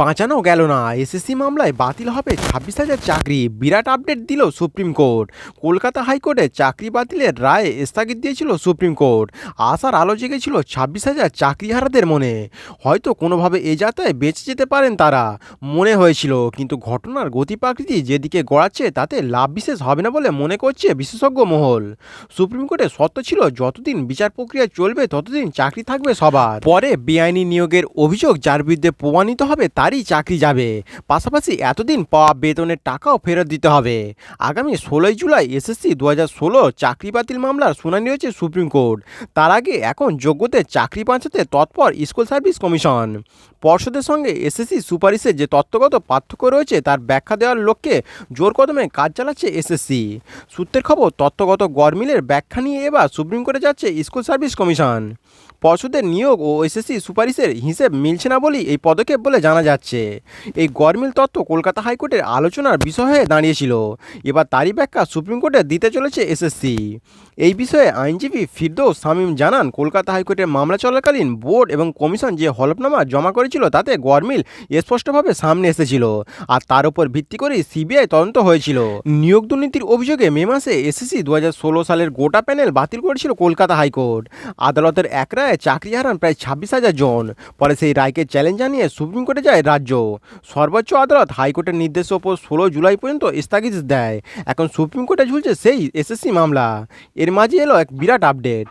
বাঁচানো গেল না। এসএসসি মামলায় বাতিল হবে ছাব্বিশ হাজার চাকরি। বিরাট আপডেট দিল সুপ্রিম কোর্ট। কলকাতা হাইকোর্টে চাকরি বাতিলের রায়ে স্থগিত দিয়েছিল সুপ্রিম কোর্ট। আসার আলো জেগেছিল ছাব্বিশ হাজার চাকরিহারাদের মনে। হয়তো কোনোভাবে এ যাত্রায় বেঁচে যেতে পারেন তারা, মনে হয়েছিল। কিন্তু ঘটনার গতি প্রাকৃতি যেদিকে গড়াচ্ছে, তাতে লাভ বিশেষ হবে না বলে মনে করছে বিশেষজ্ঞ মহল। সুপ্রিম কোর্টে সত্য ছিল, যতদিন বিচার প্রক্রিয়া চলবে, ততদিন চাকরি থাকবে সবার। পরে বেআইনি নিয়োগের অভিযোগ, যার বিরুদ্ধে প্রমাণিত হবে তারই চাকরি যাবে। পাশাপাশি এতদিন পাওয়া বেতনের টাকাও ফেরত দিতে হবে। আগামী ষোলোই জুলাই এসএসসি দু হাজার ষোলো চাকরি বাতিল মামলার শুনানি হয়েছে সুপ্রিম কোর্ট। তার আগে এখন যোগ্যদের চাকরি বাঁচাতে তৎপর স্কুল সার্ভিস কমিশন। পর্ষদের সঙ্গে এসএসসি সুপারিশের যে তত্ত্বগত পার্থক্য রয়েছে তার ব্যাখ্যা দেওয়ার লক্ষ্যে জোর কদমে কাজ চালাচ্ছে এসএসসি। সূত্রের খবর, তত্ত্বগত গরমিলের ব্যাখ্যা নিয়ে এবার সুপ্রিম কোর্টে যাচ্ছে স্কুল সার্ভিস কমিশন। পর্ষদের নিয়োগ ও এসএসসি সুপারিশের হিসেব মিলছে না বলেই এই পদক্ষেপ বলে জানা যাচ্ছে। এই গরমিল তত্ত্ব কলকাতা হাইকোর্টের আলোচনার বিষয় হয়ে দাঁড়িয়েছিল। এবার তারই ব্যাখ্যা সুপ্রিম কোর্টে দিতে চলেছে এসএসসি। এই বিষয়ে আইনজীবী ফিরদৌস শামীম জানান, কলকাতা হাইকোর্টের মামলা চলাকালীন বোর্ড এবং কমিশন যে হলফনামা জমা করেছিল তাতে গরমিল স্পষ্টভাবে সামনে এসেছিল আর তার উপর ভিত্তি করেই সিবিআই তদন্ত হয়েছিল। নিয়োগ দুর্নীতির অভিযোগে মে মাসে এসএসসি দু হাজার ষোলো সালের গোটা প্যানেল বাতিল করেছিল কলকাতা হাইকোর্ট। আদালতের এক রায়ে চাকরি হারান প্রায় ছাব্বিশ হাজার জন। পরে সেই রায়কে চ্যালেঞ্জ জানিয়ে সুপ্রিম কোর্টে যায় রাজ্য। সর্বোচ্চ আদালত হাইকোর্টের নির্দেশের ওপর ষোলো জুলাই পর্যন্ত স্থগিত দেয়। এখন সুপ্রিম কোর্টে ঝুলছে সেই এসএসসি মামলা। এর মাঝে এলো এক বিরাট আপডেট